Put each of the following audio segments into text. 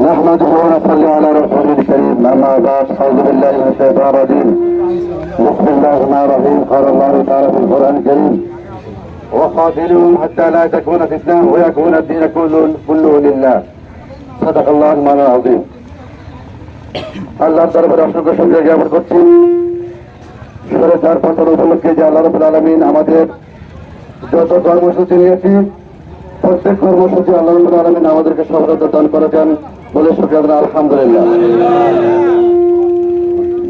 نحمده ونصلي على رسوله الكريم اما بعد اعوذ بالله من الشيطان الرجيم بسم الله الرحمن الرحيم قال الله تعالى في القران الكريم وقاتلوهم حتى لا تكون فتنه ويكون الدين كله كله لله صدق الله المعنى العظيم আল্লাহ দরবারে অসংখ্য শুক্রিয়া জ্ঞাপন করছি ঈশ্বরের চার পতন উপলক্ষে যে আল্লাহ রবুল আলমিন আমাদের যত কর্মসূচি নিয়েছি প্রত্যেক কর্মসূচি আল্লাহ রবুল আলমিন আমাদেরকে সফলতা দান করেছেন বলে আদান আলহামদুলিল্লাহ।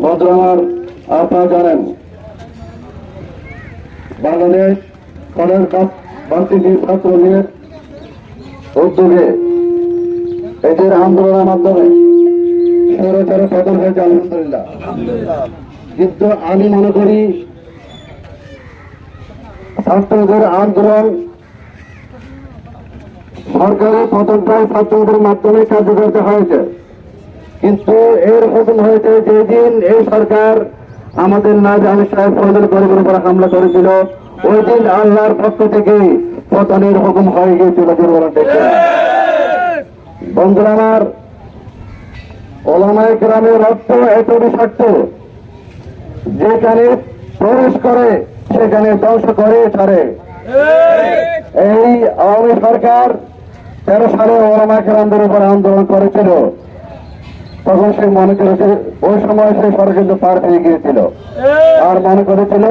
বন্ধুরা, আপনারা জানেন, বাংলাদেশ কলেজ বান্তিজি ছাত্র লীগের উদ্যোগে এদের আন্দোলনের মাধ্যমে স্বৈরাচারে পতন হয়েছে, আলহামদুলিল্লাহ। কিন্তু আমি মনে করি ছাত্রদের আন্দোলন সরকারি পতনটাই ছাত্রদের মাধ্যমে কার্যকরিত হয়েছে। কিন্তু এর হুকুম হয়েছে যেদিন এই সরকার আমাদের নাজ আমি সাহেব ফজল গরিবের উপর হামলা করেছিল, ওই দিন আল্লাহর পক্ষ থেকে পতনের হুকুম হয়ে গিয়েছিল বন্ধুরা আমার, ওলামায় গ্রামের রক্ত এত বিষাক্ত, যেখানে প্রবেশ করে, সেখানে ধ্বংস করে ছাড়ে। এই আওয়ামী সরকার তেরো সালে ওলামা গ্রামদের উপর আন্দোলন করেছিল। তখন সে মনে করেছে, ওই সময় সে কিন্তু পার পেয়ে গিয়েছিল। আর মনে করেছিল,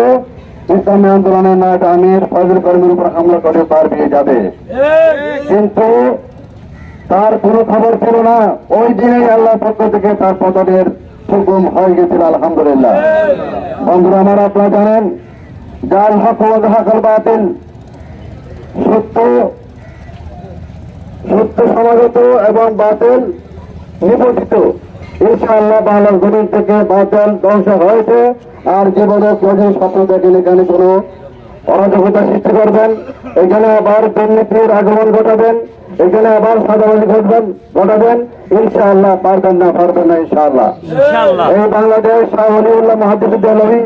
ইসলামী আন্দোলনের নায়ক আমির ফজল কর্মীর উপর হামলা করে পার পেয়ে যাবে। কিন্তু তার কোনো খবর ছিল না। ওই দিনেই আল্লাহ পক্ষ থেকে তার পতনের হুকুম হয়ে গেছিল আলহামদুলিল্লাহ। বন্ধুরা, আমার আপনারা জানেন জাল হক হাকল বাতিল, সত্য সত্য সমাগত এবং বাতিল নিপতিত ইনশাআল্লাহ বাংলার জমিন থেকে বাতিল ধ্বংস হয়েছে। আর জীবনে কেউ যদি স্বপ্ন দেখেন এখানে কোনো অরাজকতা সৃষ্টি করবেন। এখানে আবার দুর্নীতির আগমন ঘটাবেন। এখানে আবার সাদাবাজি ঘটবেন ঘটাবেন। ইনশাআল্লাহ পারবেন না পারবেন না ইনশাআল্লাহ। এই বাংলাদেশ শাহ অলিউল্লাহ মহাদিবুদ্দালভী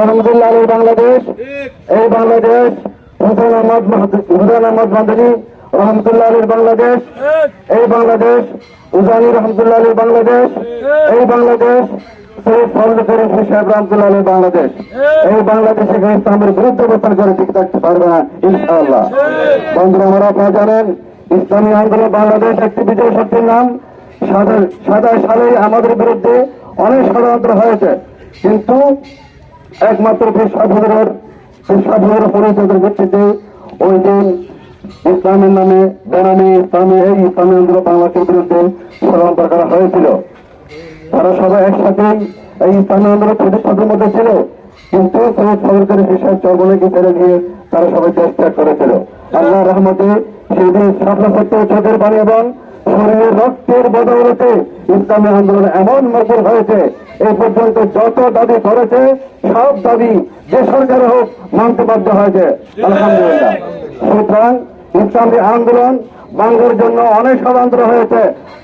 রহমদুল্লাহ বাংলাদেশ। এই বাংলাদেশ হুসেন আহমদ হুসেন আহমদ মাদানী রহমতুল্লাহ আলীর বাংলাদেশ, এই বাংলাদেশ, উজানি রহমতুল্লাহ বাংলাদেশ, এই বাংলাদেশ সৈয়দ ফজল বাংলাদেশ। এই বাংলাদেশে এখানে ইসলামের বিরুদ্ধে ঠিক থাকতে পারবে না, ইনশাআল্লাহ। বন্ধুরা, আমরা আপনারা ইসলামী আন্দোলন বাংলাদেশ একটি বিজয় শক্তির নাম। সাদা সালে আমাদের বিরুদ্ধে অনেক ষড়যন্ত্র হয়েছে। কিন্তু একমাত্র পেশাভূরের পেশাভূরের পরিচয়ের ভিত্তিতে ওই দিন ইসলামের নামে বেনামে ইসলামী, এই ইসলামী আন্দোলন বাংলাদেশের বিরুদ্ধে ষড়যন্ত্র করা হয়েছিল। তারা সবাই একসাথে এই ইসলামী আন্দোলন প্রতিষ্ঠানের মধ্যে ছিল। কিন্তু সৈয়দ সরকারি হিসাব চর্বনাকে ছেড়ে দিয়ে তারা সবাই দেশ ত্যাগ করেছিল। আল্লাহ রহমতে সেদিন সাতলা সত্য চোখের পানি এবং শরীরের রক্তের বদৌলতে ইসলামী আন্দোলন এমন মজুর হয়েছে এই পর্যন্ত যত দাবি করেছে, সব দাবি যে সরকার হোক মানতে বাধ্য হয়েছে। আলহামদুলিল্লাহ। সুতরাং ইসলামী আন্দোলন বাংলার জন্য অনেক ষড়যন্ত্র হয়েছে।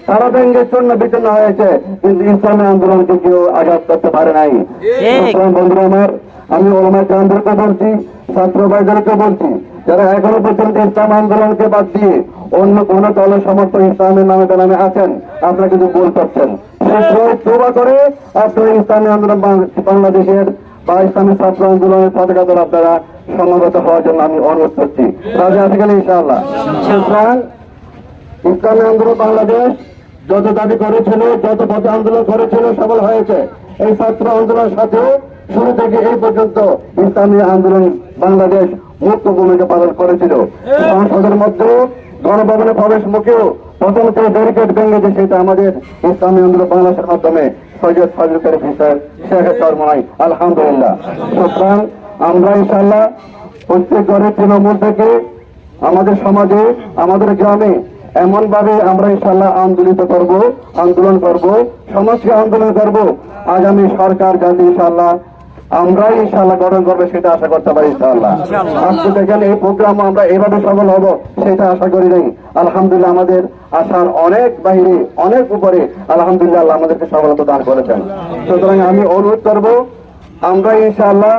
তারা ব্যাংকের জন্য বিচ্ছিন্ন হয়েছে কিন্তু ইসলামী আন্দোলনকে কেউ আঘাত করতে পারে নাই। বন্ধুরা আমার আমি ওলামায় গ্রামদেরকে বলছি ছাত্র ভাইদেরকে বলছি যারা এখনও পর্যন্ত ইসলাম আন্দোলনকে বাদ দিয়ে অন্য কোন দলের সমর্থ ইসলামের নামে নামে আছেন আপনারা কিন্তু ভুল করছেন। করে আপনারা ইসলামী আন্দোলন বাংলাদেশের ইসলামী ছাত্র আন্দোলনের পতাকা দল আপনারা সমবেত হওয়ার জন্য আমি অনুরোধ করছি। রাজা আছে গেলে ইনশাআল্লাহ? ইসলামী আন্দোলন বাংলাদেশ যত দাবি করেছিল, যত পথে আন্দোলন করেছিল, সফল হয়েছে। এই ছাত্র আন্দোলনের সাথেও শুরু থেকে এই পর্যন্ত ইসলামী আন্দোলন বাংলাদেশ মুক্ত ভূমিকা পালন করেছিল। সংসদের মধ্যে গণভবনে প্রবেশ মুখেও প্রথম থেকে ব্যারিকেড ভেঙেছে সেটা আমাদের ইসলামী আন্দোলন বাংলাদেশের মাধ্যমে। সৈয়দ ফজল করিম স্যার শেখের চরমনাই আলহামদুলিল্লাহ। সুতরাং আমরা ইনশাল্লাহ প্রত্যেক ঘরের তৃণমূল থেকে আমাদের সমাজে, আমাদের গ্রামে এমন ভাবে আমরা ইনশাল্লাহ আন্দোলিত করব, আন্দোলন করব, সমাজকে আন্দোলন করব। আগামী সরকার যাতে ইনশাল্লাহ আমরা ইনশাল্লাহ গঠন করবে সেটা আশা করতে পারি ইনশাল্লাহ আজকে দেখেন এই প্রোগ্রাম আমরা এভাবে সফল হব সেটা আশা করি নাই। আলহামদুলিল্লাহ আমাদের আশার অনেক বাইরে অনেক উপরে আলহামদুলিল্লাহ আল্লাহ আমাদেরকে সফলতা দান করেছেন। সুতরাং আমি অনুরোধ করব আমরা ইনশাআল্লাহ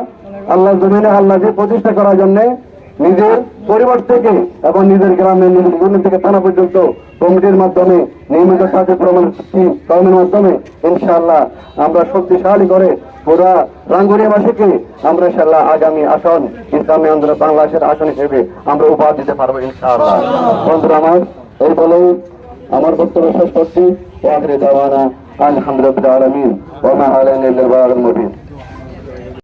আল্লাহ জমিনে আল্লাহকে প্রতিষ্ঠা করার জন্য নিজের পরিবার থেকে এবং নিজের গ্রামে নিজের ইউনিয়ন থেকে থানা পর্যন্ত কমিটির মাধ্যমে নিয়মিত কার্যক্রমের কর্মের মাধ্যমে ইনশাআল্লাহ আমরা শক্তিশালী করে পুরা রাঙ্গুরিয়াবাসীকে আমরা ইনশাআল্লাহ আগামী আসন, ইসলামী আন্দোলন বাংলাদেশের আসন হিসেবে আমরা উপহার দিতে পারব ইনশাআল্লাহ। বন্ধুরা আমার, এই বলেই আমার বক্তব্য শেষ করছি। আলহামদুলিল্লাহ আলমিন। ওমা আলাইনা মুবিন।